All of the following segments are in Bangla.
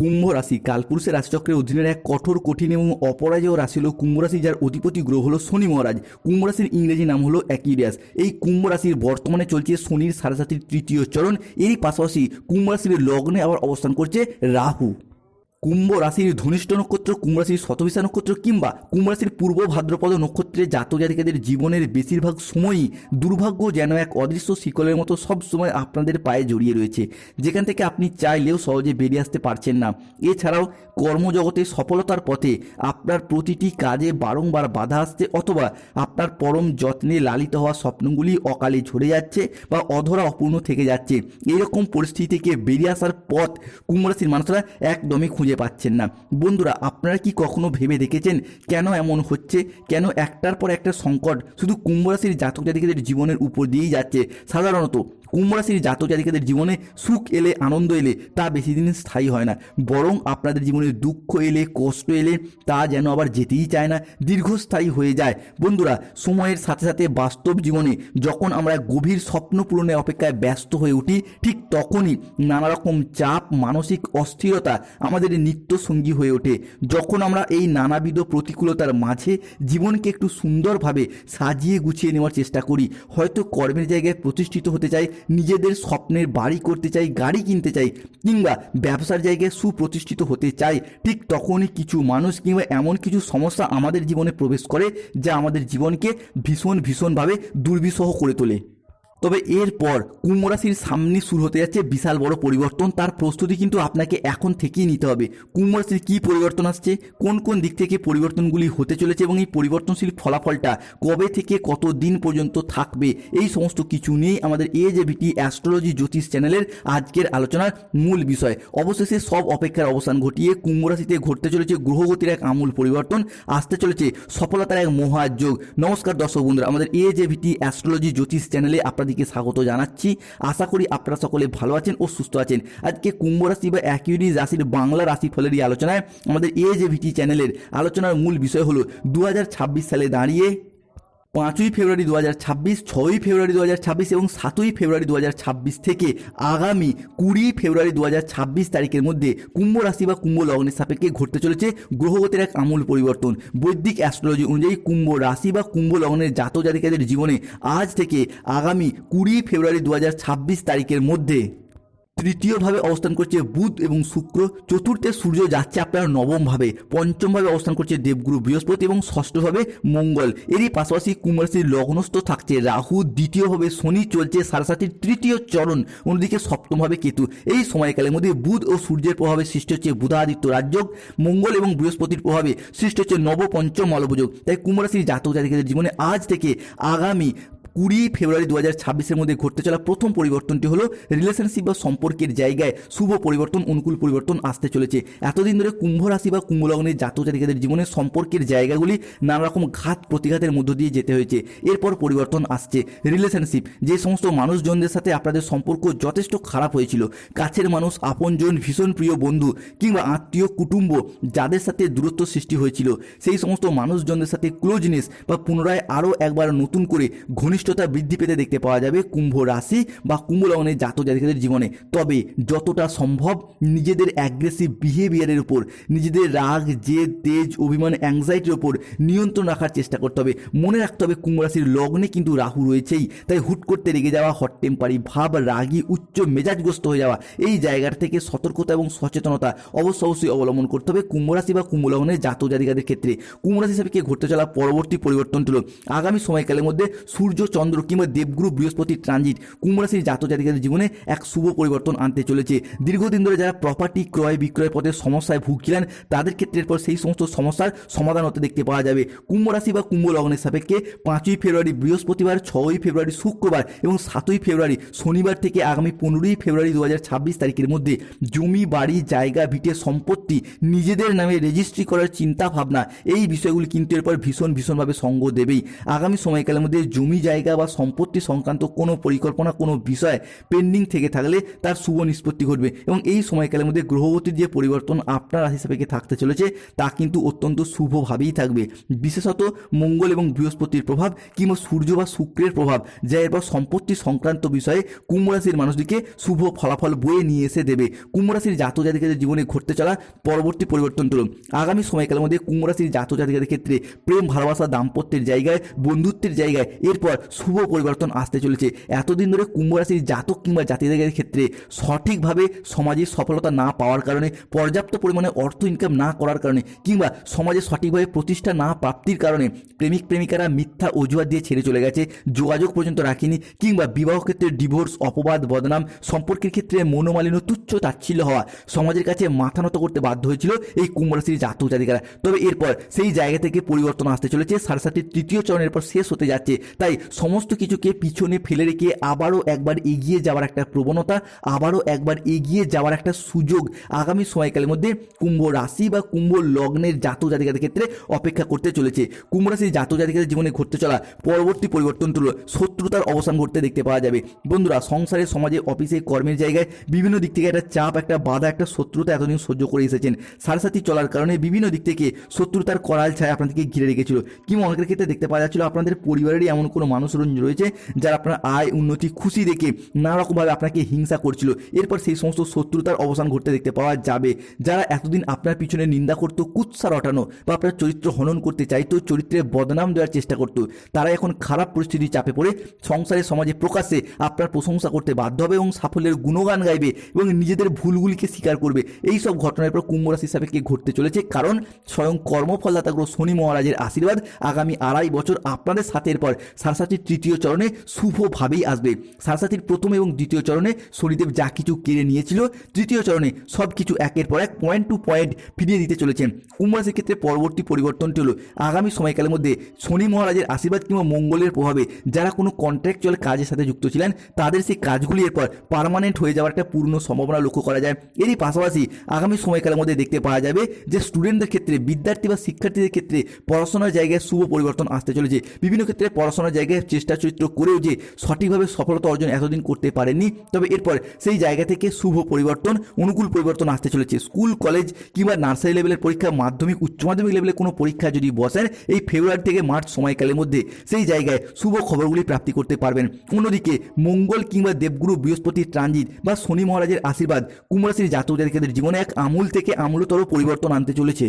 কুম্ভ রাশি, কালপুরুষের রাশিচক্রের অধীনের এক কঠোর, কঠিন এবং অপরাজেয় রাশি হল কুম্ভ রাশি, যার অধিপতি গ্রহ হল শনি মহারাজ। কুম্ভ রাশির ইংরেজি নাম হলো অ্যাকিরিয়াস এই কুম্ভ রাশির বর্তমানে চলছে শনির সাড়ে তৃতীয় চরণ। এরই পাশাপাশি কুম্ভ রাশির লগ্নে আবার অবস্থান করছে রাহু। কুম্ভ রাশির ধনিষ্ঠ নক্ষত্র, কুম্ভ রাশির শতবিশা নক্ষত্র কিংবা কুম্ভ রাশির পূর্ব ভাদ্রপদ নক্ষত্রে জাতক জাতিকাদের জীবনের বেশিরভাগ সময়ই দুর্ভাগ্য যেন এক অদৃশ্য শিকলের মতো সব সময় আপনাদের পায়ে জড়িয়ে রয়েছে। যেখান থেকে আপনি চাইলেও সহজে বেরিয়ে আসতে পারছেন না। এছাড়াও কর্মজগতে সফলতার পথে আপনার প্রতিটি কাজে বারংবার বাধা আসছে অথবা আপনার পরম যত্নে লালিত হওয়া স্বপ্নগুলি অকালে ঝরে যাচ্ছে বা অধরা অপূর্ণ থেকে যাচ্ছে। এরকম পরিস্থিতি থেকে বেরিয়ে আসার পথ কুম্ভ রাশির মানুষরা একদমই খুঁজে পাচ্ছেন না। বন্ধুরা, আপনারা কি কখনো ভেবে দেখেছেন কেন এমন হচ্ছে? কেন একটার পর একটা সংকট শুধু কুম্ভ রাশির জাতক জাতিকাদের জীবনের উপর দিয়েই যাচ্ছে? সাধারণত কুম্ভ রাশির জাতক জাতিকাদের জীবনে সুখ এলে, আনন্দ এলে, তা বেশি দিন স্থায়ী হয় না। বরং আপনাদের জীবনে দুঃখ এলে, কষ্ট এলে, তা যেন আবার যেতেই চায় না, দীর্ঘস্থায়ী হয়ে যায়। বন্ধুরা, সময়ের সাথে সাথে বাস্তব জীবনে যখন আমরা গভীর স্বপ্ন পূরণের অপেক্ষায় ব্যস্ত হয়ে উঠি, ঠিক তখনই নানা রকম চাপ, মানসিক অস্থিরতা আমাদের নিত্য সঙ্গী হয়ে ওঠে। যখন আমরা এই নানাবিধ প্রতিকূলতার মাঝে জীবনকে একটু সুন্দরভাবে সাজিয়ে গুছিয়ে নেওয়ার চেষ্টা করি, হয়তো কর্মের জায়গায় প্রতিষ্ঠিত হতে চাই নিজেদের স্বপ্নের বাড়ি করতে চাই, গাড়ি কিনতে চাই কিংবা ব্যবসার জায়গায় সুপ্রতিষ্ঠিত হতে চাই, ঠিক তখনই কিছু মানুষ কিংবা এমন কিছু সমস্যা আমাদের জীবনে প্রবেশ করে যা আমাদের জীবনকে ভীষণ ভীষণভাবে দুর্বিষহ করে তোলে। তবে এরপর কুম্ভ রাশির সামনে শুরু হতে যাচ্ছে বিশাল বড় পরিবর্তন। তার প্রস্তুতি কিন্তু আপনাকে এখন থেকেই নিতে হবে। কুম্ভ রাশির কী পরিবর্তন আসছে? কোন কোন দিক থেকে পরিবর্তনগুলি হতে চলেছে এবং এই পরিবর্তনশীল ফলাফলটা কবে থেকে কত দিন পর্যন্ত থাকবে? এই সমস্ত কিছু নিয়েই আমাদের এ যে বিটি অ্যাস্ট্রোলজি জ্যোতিষ চ্যানেলের আজকের আলোচনার মূল বিষয়। অবশেষে সব অপেক্ষার অবসান ঘটিয়ে কুম্ভ রাশিতে ঘটতে চলেছে গ্রহগতির এক আমূল পরিবর্তন। আসতে চলেছে সফলতার এক মহাযোগ। নমস্কার দর্শক বন্ধুরা, আমাদের এ যে ভিটি অ্যাস্ট্রোলজি জ্যোতিষ চ্যানেলে আপনাদেরকে স্বাগত জানাচ্ছি। আশা করি আপনারা সকলে ভালো আছেন ও সুস্থ আছেন। আজকে কুম্ভ রাশি বা একইউনি রাশির বাংলা রাশিফলের এই আলোচনায় আমাদের এ ভিটি চ্যানেলের আলোচনার মূল বিষয় হলো দু হাজার ছাব্বিশ সালে দাঁড়িয়ে পাঁচই ফেব্রুয়ারি দু হাজার ছাব্বিশ, ছয়ই ফেব্রুয়ারি দু হাজার ছাব্বিশ এবং সাতই ফেব্রুয়ারি দু হাজার ছাব্বিশ থেকে আগামী কুড়ি ফেব্রুয়ারি দু হাজার ছাব্বিশ তারিখের মধ্যে কুম্ভ রাশি বা কুম্ভ লগ্নের সাপেক্ষে ঘটতে চলেছে গ্রহগতির এক আমূল পরিবর্তন। বৈদিক অ্যাস্ট্রোলজি অনুযায়ী কুম্ভ রাশি বা কুম্ভ লগ্নের জাতক জাতিকাদের জীবনে আজ থেকে আগামী কুড়ি ফেব্রুয়ারি দু হাজার ছাব্বিশ তারিখের মধ্যে তৃতীয়ভাবে অবস্থান করছে বুধ এবং শুক্র। চতুর্থে সূর্য যাচ্ছে আপনার নবমভাবে। পঞ্চমভাবে অবস্থান করছে দেবগুরু বৃহস্পতি এবং ষষ্ঠভাবে মঙ্গল। এরই পাশাপাশি কুম্ভরাশির লগ্নস্থ থাকছে রাহু। দ্বিতীয়ভাবে শনি চলছে সারাসাতির তৃতীয় চরণ। অন্যদিকে সপ্তমভাবে কেতু। এই সময়কালের মধ্যে বুধ ও সূর্যের প্রভাবে সৃষ্টি হচ্ছে বুধাদিত্য রাজযোগ। মঙ্গল এবং বৃহস্পতির প্রভাবে সৃষ্টি হচ্ছে নবপঞ্চম অলভযোগ তাই কুম্ভরাশির জাতক জাতিকাদের জীবনে আজ থেকে আগামী কুড়ি ফেব্রুয়ারি দু হাজার ছাব্বিশের মধ্যে ঘটতে চলা প্রথম পরিবর্তনটি হলো রিলেশনশিপ বা সম্পর্কের জায়গায় শুভ পরিবর্তন, অনুকূল পরিবর্তন আসতে চলেছে। এতদিন ধরে কুম্ভ রাশি বা কুম্ভ লগ্নের জাতক জাতিকাদের জীবনে সম্পর্কের জায়গাগুলি নানা রকম ঘাত প্রতিঘাতের মধ্য দিয়ে যেতে হয়েছে। এরপর পরিবর্তন আসছে। রিলেশনশিপ যে সমস্ত মানুষজনদের সাথে আপনাদের সম্পর্ক যথেষ্ট খারাপ হয়েছিল। কাছের মানুষ, আপনজন, ভীষণ প্রিয় বন্ধু কিংবা আত্মীয়, কুটুম্ব যাদের সাথে দূরত্ব সৃষ্টি হয়েছিল। সেই সমস্ত মানুষজনদের সাথে ক্লোজনেস বা পুনরায় আরও একবার নতুন করে ঘনিষ্ঠতা বৃদ্ধি পেতে দেখতে পাওয়া যাবে কুম্ভ রাশি বা কুম্ভ লগ্নের জাতক জাতিকাদের জীবনে। তবে যতটা সম্ভব নিজেদের অ্যাগ্রেসিভ বিহেভিয়ারের উপর, নিজেদের রাগ, জেদ, তেজ, অভিমান অ্যাংজাইটির উপর নিয়ন্ত্রণ রাখার চেষ্টা করতে হবে। মনে রাখতে হবে কুম্ভ রাশির লগ্নে কিন্তু রাহু রয়েছেই, তাই হুট করতে রেগে যাওয়া হট টেম্পারি ভাব, রাগী, উচ্চ মেজাজগ্রস্ত হয়ে যাওয়া, এই জায়গাটা থেকে সতর্কতা এবং সচেতনতা অবশ্য অবশ্যই অবলম্বন করতে হবে কুম্ভ রাশি বা কুম্ভ লগ্নের জাতক জাতিকাদের ক্ষেত্রে। কুম্ভ রাশি হিসাবে ঘটতে চলা পরবর্তী পরিবর্তনটি হলো আগামী সময়কালের মধ্যে সূর্য চন্দ্র কিংবা দেবগুরু বৃহস্পতি ট্রানজিট কুম্ভ রাশির জাতক জাতিকাদের জীবনে এক শুভ পরিবর্তন আনতে চলেছে। দীর্ঘদিন ধরে যারা প্রপার্টি ক্রয়, বিক্রয়ের পথে সমস্যায় ভুগছিলেন, তাদের ক্ষেত্রে এরপর সেই সমস্ত সমস্যার সমাধান হতে দেখতে পাওয়া যাবে। কুম্ভ রাশি বা কুম্ভ লগ্নের সাপেক্ষে পাঁচই ফেব্রুয়ারি বৃহস্পতিবার, ছয়ই ফেব্রুয়ারি শুক্রবার এবং সাতই ফেব্রুয়ারি শনিবার থেকে আগামী পনেরোই ফেব্রুয়ারি দু হাজার ছাব্বিশ তারিখের মধ্যে জমি, বাড়ি, জায়গা, ভিটে সম্পত্তি নিজেদের নামে রেজিস্ট্রি করার চিন্তা ভাবনা এই বিষয়গুলি কিন্তু এরপর ভীষণ ভীষণভাবে সঙ্গ দেবেই। আগামী সময়কালের মধ্যে জমি, জায়গা জায়গা বা সম্পত্তি সংক্রান্ত কোনো পরিকল্পনা, কোনো বিষয় পেন্ডিং থেকে থাকলে তার শুভ নিষ্পত্তি ঘটবে। এবং এই সময়কালের মধ্যে গ্রহগতির যে পরিবর্তন আপনার রাশি সাপেক্ষে থাকতে চলেছে, তা কিন্তু অত্যন্ত শুভভাবেই থাকবে। বিশেষত মঙ্গল এবং বৃহস্পতির প্রভাব কিংবা সূর্য বা শুক্রের প্রভাব, যা এরপর সম্পত্তি সংক্রান্ত বিষয়ে কুম্ভ রাশির মানুষটিকে শুভ ফলাফল বয়ে নিয়ে এসে দেবে। কুম্ভ রাশির জাত জাতিকাদের জীবনে ঘটতে চলা পরবর্তী পরিবর্তন তুলুন। আগামী সময়কালের মধ্যে কুম্ভ রাশির জাত জাতিকাদের ক্ষেত্রে প্রেম, ভালোবাসা, দাম্পত্যের জায়গায়, বন্ধুত্বের জায়গায়, এরপর শুভ পরিবর্তন আসতে চলেছে। এতদিন ধরে কুম্ভ রাশির জাতক কিংবা জাতিদের ক্ষেত্রে সঠিকভাবে সমাজে সফলতা না পাওয়ার কারণে, পর্যাপ্ত পরিমাণে অর্থ ইনকাম না করার কারণে কিংবা সমাজে সঠিকভাবে প্রতিষ্ঠা না প্রাপ্তির কারণে প্রেমিক প্রেমিকারা মিথ্যা অজুহাত দিয়ে ছেড়ে চলে গেছে, যোগাযোগ পর্যন্ত রাখেনি কিংবা বিবাহ ক্ষেত্রে ডিভোর্স অপবাদ, বদনাম সম্পর্কের ক্ষেত্রে মনোমালিন্য, তুচ্ছ তাচ্ছিল্য হওয়া সমাজের কাছে মাথা নত করতে বাধ্য হয়েছিল এই কুম্ভ রাশির জাতক জাতিকারা। তবে এরপর সেই জায়গা থেকে পরিবর্তন আসতে চলেছে, সাড়ে তৃতীয় চরণের পর শেষ হতে যাচ্ছে। তাই সমস্ত কিছুকে পিছনে ফেলে রেখে আবারও একবার এগিয়ে যাওয়ার একটা প্রবণতা, আবারও একবার এগিয়ে যাওয়ার একটা সুযোগ আগামী সময়কালের মধ্যে কুম্ভ রাশি বা কুম্ভ লগ্নের জাতক জাতিকাদের ক্ষেত্রে অপেক্ষা করতে চলেছে। কুম্ভ রাশির জাতক জাতিকাদের জীবনে ঘটতে চলা পরবর্তী পরিবর্তন তুলো শত্রুতার অবসান ঘটতে দেখতে পাওয়া যাবে। বন্ধুরা, সংসারে, সমাজে, অফিসে, কর্মের জায়গায় বিভিন্ন দিক থেকে একটা চাপ, একটা বাধা, একটা শত্রুতা এতদিন সহ্য করে এসেছেন। সাড়ে সাথী চলার কারণে বিভিন্ন দিক থেকে শত্রুতার করাল ছায় আপনাদেরকে ঘিরে রেখেছিল। কিংবা অনেকের ক্ষেত্রে দেখতে পাওয়া যাচ্ছিল আপনাদের পরিবারেরই এমন কোনো মানুষ রয়েছে, যারা আপনার আয়, উন্নতি, খুশি দেখে নানা রকমভাবে আপনাকে হিংসা করছিল। এরপর সেই সমস্ত শত্রুতার অবসান ঘটতে দেখতে পাওয়া যাবে। যারা এতদিন আপনার পিছনে নিন্দা করতো কুৎসা রটানো বা আপনার চরিত্র হনন করতে চাইতো, চরিত্রে বদনাম দেওয়ার চেষ্টা করতো, তারা এখন খারাপ পরিস্থিতি চাপে পড়ে, সংসারে, সমাজে প্রকাশ্যে আপনার প্রশংসা করতে বাধ্য হবে এবং সাফল্যের গুণগান গাইবে এবং নিজেদের ভুলগুলিকে স্বীকার করবে। এই সব ঘটনার পর কুম্ভ রাশি হিসাবে কি ঘটতে চলেছে? কারণ স্বয়ং কর্মফলদাতা গ্রহ শনি মহারাজের আশীর্বাদ আগামী আড়াই বছর আপনাদের সাথের পর সারসাতির তৃতীয় চরণে শুভভাবেই আসবে। সারসাতির প্রথম এবং দ্বিতীয় চরণে শনিদেব যা কিছু কেড়ে নিয়েছিল, তৃতীয় চরণে সব কিছু একের পর এক পয়েন্ট টু পয়েন্ট ফিরিয়ে দিতে চলেছেন। কুম্ভ রাশির ক্ষেত্রে পরবর্তী পরিবর্তনটি হলো, আগামী সময়কালের মধ্যে শনি মহারাজের আশীর্বাদ কিংবা মঙ্গলের প্রভাবে যারা কোনো কন্ট্রাকচুয়াল কাজের সাথে যুক্ত ছিলেন, তাদের সেই কাজগুলি এরপর পার্মানেন্ট হয়ে যাওয়ার একটা পূর্ণ সম্ভাবনা লক্ষ্য করা যায়। এরই পাশাপাশি আগামী সময়কালের মধ্যে দেখতে পাওয়া যাবে যে স্টুডেন্টদের ক্ষেত্রে, বিদ্যার্থী বা শিক্ষার্থীদের ক্ষেত্রে পড়াশোনার জায়গায় শুভ পরিবর্তন আসতে চলেছে। বিভিন্ন ক্ষেত্রে পড়াশোনার জায়গায় চেষ্টা চরিত্র করেও যে সঠিকভাবে সফলতা অর্জন এতদিন করতে পারেননি, তবে এরপর সেই জায়গা থেকে শুভ পরিবর্তন, অনুকূল পরিবর্তন আসতে চলেছে। স্কুল, কলেজ কিংবা নার্সারি লেভেলের পরীক্ষা, মাধ্যমিক, উচ্চ মাধ্যমিক লেভেলের কোনো পরীক্ষা যদি বসেন, এই ফেব্রুয়ারি থেকে মার্চ সময়কালের মধ্যে সেই জায়গায় শুভ খবরগুলি প্রাপ্তি করতে পারবেন। অন্যদিকে মঙ্গল কিংবা দেবগুরু বৃহস্পতির ট্রানজিট বা শনি মহারাজের আশীর্বাদ কুম্ভরাশির জাতক জাতিকাদের জীবনে এক আমূল থেকে আমূলতর পরিবর্তন আনতে চলেছে।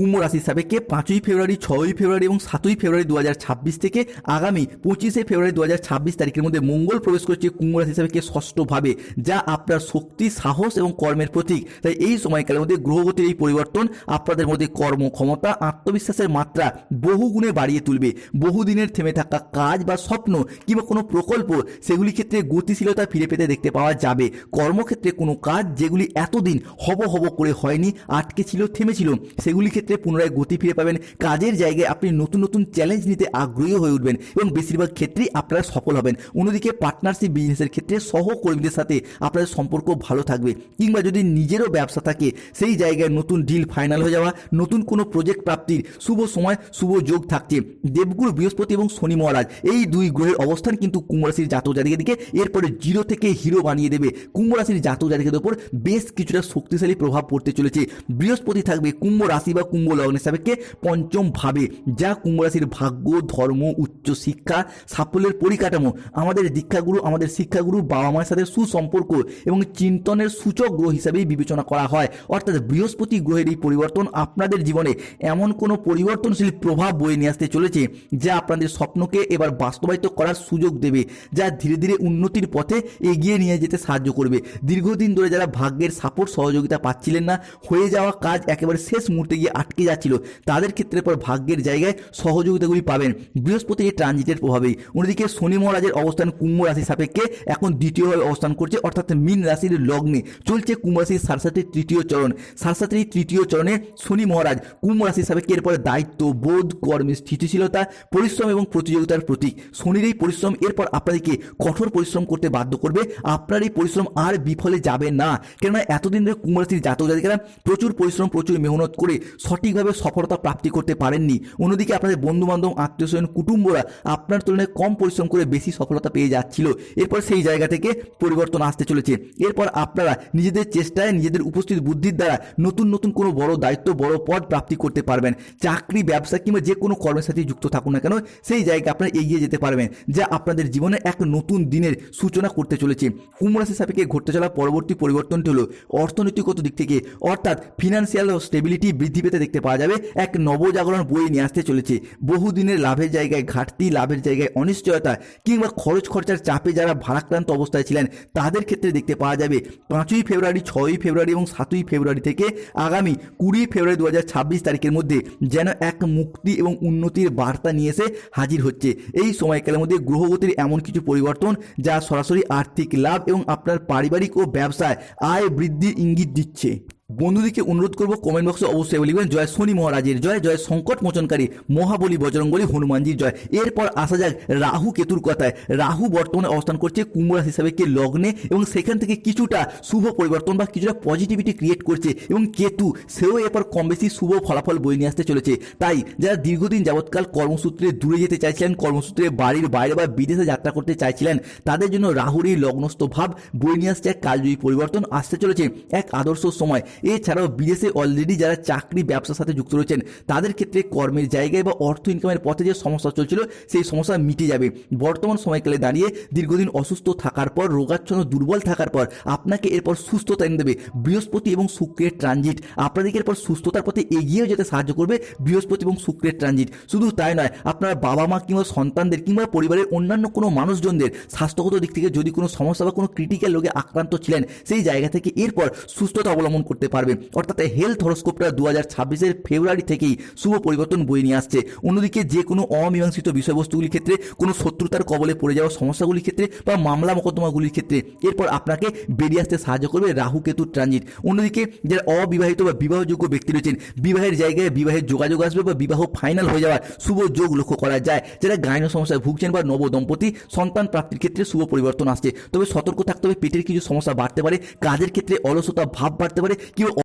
কুম্ভ রাশির সাপেক্ষে পাঁচই ফেব্রুয়ারি, ছয়ই ফেব্রুয়ারি এবং সাতই ফেব্রুয়ারি দু হাজার ছাব্বিশ থেকে আগামী পঁচিশে ফেব্রুয়ারি দু হাজার ছাব্বিশ তারিখের মধ্যে মঙ্গল প্রবেশ করছে কুম্ভ রাশি সাপেক্ষে ষষ্ঠভাবে, যা আপনার শক্তি, সাহস এবং কর্মের প্রতীক। তাই এই সময়কালের মধ্যে গ্রহগতির এই পরিবর্তন আপনাদের মধ্যে কর্ম, ক্ষমতা, আত্মবিশ্বাসের মাত্রা বহু গুণে বাড়িয়ে তুলবে। বহুদিনের থেমে থাকা কাজ বা স্বপ্ন কিংবা কোনো প্রকল্প, সেগুলি ক্ষেত্রে গতিশীলতা ফিরে পেতে দেখতে পাওয়া যাবে। কর্মক্ষেত্রে কোনো কাজ যেগুলি এতদিন হব হব করে হয়নি, আটকে ছিল, থেমেছিল, সেগুলি ক্ষেত্রে পুনরায় গতি ফিরে পাবেন। কাজের জায়গায় আপনি নতুন নতুন চ্যালেঞ্জ নিতে আগ্রহী হয়ে উঠবেন এবং বেশিরভাগ ক্ষেত্রেই আপনারা সফল হবেন। অন্যদিকে পার্টনারশিপ বিজনেসের ক্ষেত্রে সহকর্মীদের সাথে আপনাদের সম্পর্ক ভালো থাকবে কিংবা যদি নিজেরও ব্যবসা থাকে, সেই জায়গায় নতুন ডিল ফাইনাল হয়ে যাওয়া, নতুন কোনো প্রজেক্ট প্রাপ্তির শুভ সময়, শুভ যোগ থাকছে। দেবগুরু বৃহস্পতি এবং শনি মহারাজ, এই দুই গ্রহের অবস্থান কিন্তু কুম্ভ রাশির জাতক জাতিকের দিকে এরপরে জিরো থেকে হিরো বানিয়ে দেবে। কুম্ভরাশির জাতক জাতিকের উপর বেশ কিছুটা শক্তিশালী প্রভাব পড়তে চলেছে। বৃহস্পতি থাকবে কুম্ভ রাশি বা কুম্ভ লগ্নের সাপেক্ষে পঞ্চম ভাবে। যা কুম্ভ রাশির ভাগ্য, ধর্ম, উচ্চ শিক্ষা, সাফল্যের পরিকাঠামো, আমাদের দীক্ষাগুরু, আমাদের শিক্ষাগুরু, বাবা মায়ের সাথে সুসম্পর্ক এবং চিন্তনের সূচক গ্রহ হিসাবেই বিবেচনা করা হয়। অর্থাৎ বৃহস্পতি গ্রহের এই পরিবর্তন আপনাদের জীবনে এমন কোনো পরিবর্তনশীল প্রভাব বয়ে নিয়ে আসতে চলেছে যা আপনাদের স্বপ্নকে এবার বাস্তবায়িত করার সুযোগ দেবে, যা ধীরে ধীরে উন্নতির পথে এগিয়ে নিয়ে যেতে সাহায্য করবে। দীর্ঘদিন ধরে যারা ভাগ্যের সাপোর্ট সহযোগিতা পাচ্ছিলেন না, হয়ে যাওয়া কাজ একেবারে শেষ মুহূর্তে গিয়ে আটকে যাচ্ছিল। তাদের ক্ষেত্রে পর ভাগ্যের জায়গায় সহযোগিতাগুলি পাবেন বৃহস্পতি এই ট্রানজিটের প্রভাবেই। অন্যদিকে শনি মহারাজের অবস্থান কুম্ভ রাশি সাপেক্ষে এখন দ্বিতীয়ভাবে অবস্থান করছে, অর্থাৎ মীন রাশির লগ্নে চলছে কুম্ভ রাশির সারসাতির তৃতীয় চরণ। সারসাতির তৃতীয় চরণে শনি মহারাজ কুম্ভ রাশি সাপেক্ষে এরপরে দায়িত্ব, বোধ, কর্মে স্থিতিশীলতা, পরিশ্রম এবং প্রতিযোগিতার প্রতীক। শনির এই পরিশ্রম এরপর আপনাদেরকে কঠোর পরিশ্রম করতে বাধ্য করবে। আপনার এই পরিশ্রম আর বিফলে যাবে না। কেননা এতদিন ধরে কুম্ভ রাশির জাতক জাতিকারা প্রচুর পরিশ্রম, প্রচুর মেহনত করে সঠিকভাবে সফলতা প্রাপ্তি করতে পারেননি। অন্যদিকে আপনাদের বন্ধু বান্ধব আত্মীয় স্বজন, কুটুম্বরা আপনার তুলনায় কম পরিশ্রম করে বেশি সফলতা পেয়ে যাচ্ছিল। এরপর সেই জায়গা থেকে পরিবর্তন আসতে চলেছে। এরপর আপনারা নিজেদের চেষ্টায় নিজেদের উপস্থিত বুদ্ধির দ্বারা নতুন নতুন কোনো বড় দায়িত্ব, বড় পদ প্রাপ্তি করতে পারবেন। চাকরি, ব্যবসা কিংবা যে কোনো কর্মের সাথে যুক্ত থাকুন না কেন, সেই জায়গায় আপনারা এগিয়ে যেতে পারবেন, যা আপনাদের জীবনে এক নতুন দিনের সূচনা করতে চলেছে। কুম্ভ রাশি সাপেক্ষে ঘটতে চলা পরবর্তী পরিবর্তনটি হলো অর্থনৈতিকগত দিক থেকে, অর্থাৎ ফিনান্সিয়াল স্টেবিলিটি বৃদ্ধি পেতে দেখতে পাওয়া যাবে। এক নবজাগরণ বই নিয়ে আসতে চলেছে। বহুদিনের লাভের জায়গায়, ঘাটতি লাভের জায়গায় অনিশ্চয়তা কিংবা খরচ খরচার চাপে যারা ভারাক্রান্ত অবস্থায় ছিলেন, তাদের ক্ষেত্রে দেখতে পাওয়া যাবে পাঁচই ফেব্রুয়ারি, ছয়ই ফেব্রুয়ারি এবং সাতই ফেব্রুয়ারি থেকে আগামী কুড়ি ফেব্রুয়ারি দু হাজার ছাব্বিশ তারিখের মধ্যে যেন এক মুক্তি এবং উন্নতির বার্তা নিয়ে এসে হাজির হচ্ছে। এই সময়কালের মধ্যে গ্রহগতির এমন কিছু পরিবর্তন যা সরাসরি আর্থিক লাভ এবং আপনার পারিবারিক ও ব্যবসায় আয় বৃদ্ধির ইঙ্গিত দিচ্ছে। বন্ধুদেরকে অনুরোধ করব কমেন্ট বক্সে অবশ্যই বলিবেন জয় শনি মহারাজের জয় জয় সংকট মোচনকারী মহাবলী বজরঙ্গলী হনুমানজির জয়। এরপর আসা যাক রাহু কেতুর কথায়। রাহু বর্তমানে অবস্থান করছে কুম্ভ রাশি হিসাবে কে লগ্নে এবং সেখান থেকে কিছুটা শুভ পরিবর্তন বা কিছুটা পজিটিভিটি ক্রিয়েট করছে এবং কেতু, সেও এরপর কম বেশি শুভ ফলাফল বই নিয়ে আসতে চলেছে। তাই যারা দীর্ঘদিন যাবৎকাল কর্মসূত্রে দূরে যেতে চাইছিলেন, কর্মসূত্রে বাড়ির বাইরে বা বিদেশে যাত্রা করতে চাইছিলেন, তাদের জন্য রাহুর এই লগ্নস্থ ভাব বই নিয়ে আসছে। এক কালজয়ী পরিবর্তন আসতে চলেছে। এক আদর্শ সময়। এছাড়াও বিদেশে অলরেডি যারা চাকরি ব্যবসার সাথে যুক্ত রয়েছেন, তাদের ক্ষেত্রে কর্মের জায়গায় বা অর্থ ইনকামের পথে যে সমস্যা চলছিল, সেই সমস্যা মিটে যাবে। বর্তমান সময়কালে দাঁড়িয়ে দীর্ঘদিন অসুস্থ থাকার পর, রোগাচ্ছন্ন, দুর্বল থাকার পর, আপনাকে এরপর সুস্থতা এনে দেবে। বৃহস্পতি এবং শুক্রের ট্রানজিট আপনাদেরকে এরপর সুস্থতার পথে এগিয়েও যেতে সাহায্য করবে বৃহস্পতি এবং শুক্রের ট্রানজিট শুধু তাই নয়, আপনার বাবা মা কিংবা সন্তানদের কিংবা পরিবারের অন্যান্য কোনো মানুষজনদের স্বাস্থ্যগত দিক থেকে যদি কোনো সমস্যা বা কোনো ক্রিটিক্যাল রোগে আক্রান্ত ছিলেন, সেই জায়গা থেকে এরপর সুস্থতা অবলম্বন করতে পারবে। অর্থাৎ হেলথ হরস্কোপটা দু হাজার ছাব্বিশের ফেব্রুয়ারি থেকেই শুভ পরিবর্তন বয়ে নিয়ে আসছে। অন্যদিকে যে কোনো অমীমাংসিত বিষয়বস্তুগুলির ক্ষেত্রে, কোনো শত্রুতার কবলে পড়ে যাওয়া সমস্যাগুলির ক্ষেত্রে বা মামলা মোকদ্দমাগুলির ক্ষেত্রে, এরপর আপনাকে বেরিয়ে আসতে সাহায্য করবে রাহু কেতুর ট্রানজিট অন্যদিকে যারা অবিবাহিত বা বিবাহযোগ্য ব্যক্তি রয়েছেন, বিবাহের জায়গায় বিবাহের যোগাযোগ আসবে বা বিবাহ ফাইনাল হয়ে যাওয়ার শুভ যোগ লক্ষ্য করা যায়। যারা গাইন সমস্যায় ভুগছেন বা নব দম্পতি, সন্তান প্রাপ্তির ক্ষেত্রে শুভ পরিবর্তন আসছে। তবে সতর্ক থাকতে হবে, পেটের কিছু সমস্যা বাড়তে পারে, কাজের ক্ষেত্রে অলসতা ভাব বাড়তে পারে you